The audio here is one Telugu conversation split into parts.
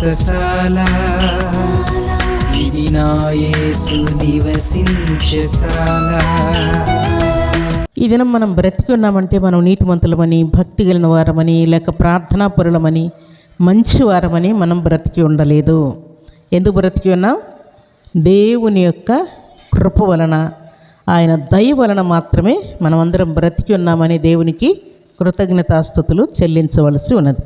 వ్రతశాల ఇది నా నివసించశాల ఈ దినం మనం బ్రతికి ఉన్నామంటే మనం నీతిమంతులమని భక్తి కలిగిన వారమని లేక ప్రార్థనాపరులమని మంచి వారమని మనం బ్రతికి ఉండలేదు. ఎందుకు బ్రతికి ఉన్నాం? దేవుని యొక్క కృప వలన ఆయన దయ వలన మాత్రమే మనమందరం బ్రతికి ఉన్నామని దేవునికి కృతజ్ఞతాస్థుతులు చెల్లించవలసి ఉన్నది.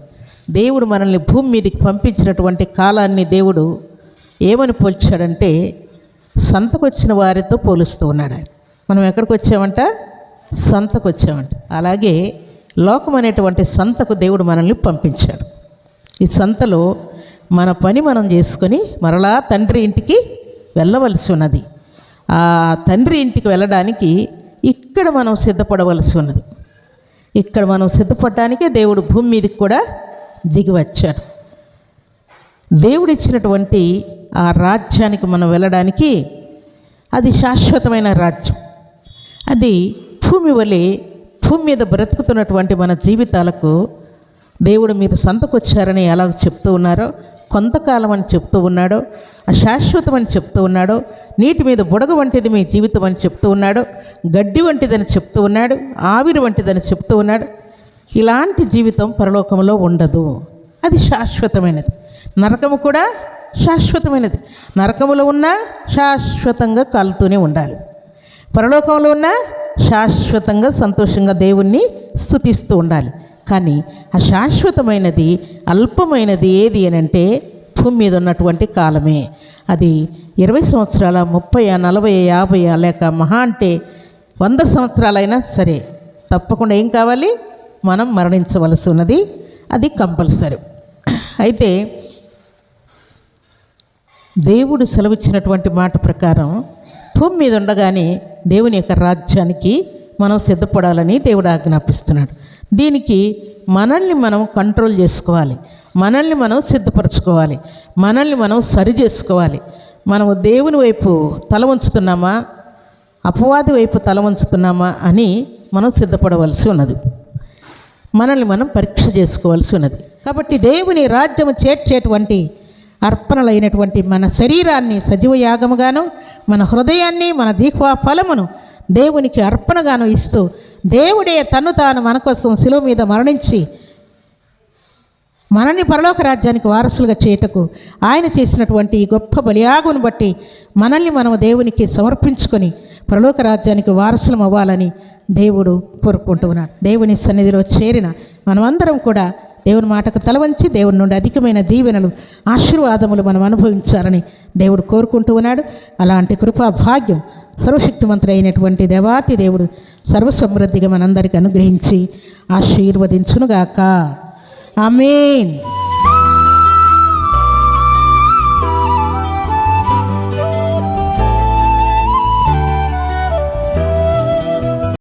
దేవుడు మనల్ని భూమి మీదకి పంపించినటువంటి కాలాన్ని దేవుడు ఏమని పోల్చాడంటే సంతకొచ్చిన వారితో పోలుస్తూ ఉన్నాడు ఆయన. మనం ఎక్కడికి వచ్చామంట? సంతకు వచ్చామంట. అలాగే లోకం అనేటువంటి సంతకు దేవుడు మనల్ని పంపించాడు. ఈ సంతలో మన పని మనం చేసుకొని మరలా తండ్రి ఇంటికి వెళ్ళవలసి ఉన్నది. ఆ తండ్రి ఇంటికి వెళ్ళడానికి ఇక్కడ మనం సిద్ధపడవలసి ఉన్నది. ఇక్కడ మనం సిద్ధపడడానికే దేవుడు భూమి మీదకి కూడా దిగి వచ్చాడు ఆ రాజ్యానికి మనం వెళ్ళడానికి అది శాశ్వతమైన రాజ్యం. అది భూమి వలె భూమి మీద బ్రతుకుతున్నటువంటి మన జీవితాలకు దేవుడు మీరు సంతకొచ్చారని ఎలా చెప్తూ ఉన్నారో కొంతకాలం అని చెప్తూ ఉన్నాడో అశాశ్వతం అని చెప్తూ ఉన్నాడో నీటి మీద బుడగ వంటిది మీ జీవితం అని చెప్తూ ఉన్నాడు గడ్డి వంటిదని చెప్తూ ఉన్నాడు ఆవిరి వంటిదని చెప్తూ ఉన్నాడు ఇలాంటి జీవితం పరలోకంలో ఉండదు. అది శాశ్వతమైనది. నరకము కూడా శాశ్వతమైనది. నరకములో ఉన్నా శాశ్వతంగా కాలుతూనే ఉండాలి. పరలోకంలో ఉన్న శాశ్వతంగా సంతోషంగా దేవుణ్ణి స్థుతిస్తూ ఉండాలి. కానీ ఆ శాశ్వతమైనది అల్పమైనది ఏది అని అంటే భూమి మీద ఉన్నటువంటి కాలమే. అది ఇరవై సంవత్సరాల ముప్పై నలభై యాభై లేక మహా అంటే వంద సంవత్సరాలైనా సరే తప్పకుండా ఏం కావాలి? మనం మరణించవలసి ఉన్నది. అది కంపల్సరీ. అయితే దేవుడు సెలవిచ్చినటువంటి మాట ప్రకారం భూమి మీద ఉండగానే దేవుని యొక్క రాజ్యానికి మనం సిద్ధపడాలని దేవుడు ఆజ్ఞాపిస్తున్నాడు. దీనికి మనల్ని మనం కంట్రోల్ చేసుకోవాలి. మనల్ని మనం సిద్ధపరచుకోవాలి. మనల్ని మనం సరి చేసుకోవాలి. మనము దేవుని వైపు తల ఉంచుతున్నామా అపవాది వైపు తల ఉంచుతున్నామా అని మనం సిద్ధపడవలసి ఉన్నది. మనల్ని మనం పరీక్ష చేసుకోవాల్సి ఉన్నది. కాబట్టి దేవుని రాజ్యము చేర్చేటువంటి అర్పణలైనటువంటి మన శరీరాన్ని సజీవ యాగముగాను మన హృదయాన్ని మన దీక్షా ఫలమును దేవునికి అర్పణగాను ఇస్తూ దేవుడే తను తాను మన కోసం శిలువ మీద మరణించి మనల్ని పరలోక రాజ్యానికి వారసులుగా చేయుటకు ఆయన చేసినటువంటి ఈ గొప్ప బలియాగును బట్టి మనల్ని మనం దేవునికి సమర్పించుకొని పరలోక రాజ్యానికి వారసులం అవ్వాలని దేవుడు కోరుకుంటూ ఉన్నాడు. దేవుని సన్నిధిలో చేరిన మనమందరం కూడా దేవుని మాటకు తలవంచి దేవుని నుండి అధికమైన దీవెనలు ఆశీర్వాదములు మనం అనుభవించాలని దేవుడు కోరుకుంటూ ఉన్నాడు. అలాంటి కృపా భాగ్యం సర్వశక్తివంతుడు అయినటువంటి దేవాతి దేవుడు సర్వసమృద్ధిగా మనందరికీ అనుగ్రహించి ఆశీర్వదించునుగాక. ఆమేన్.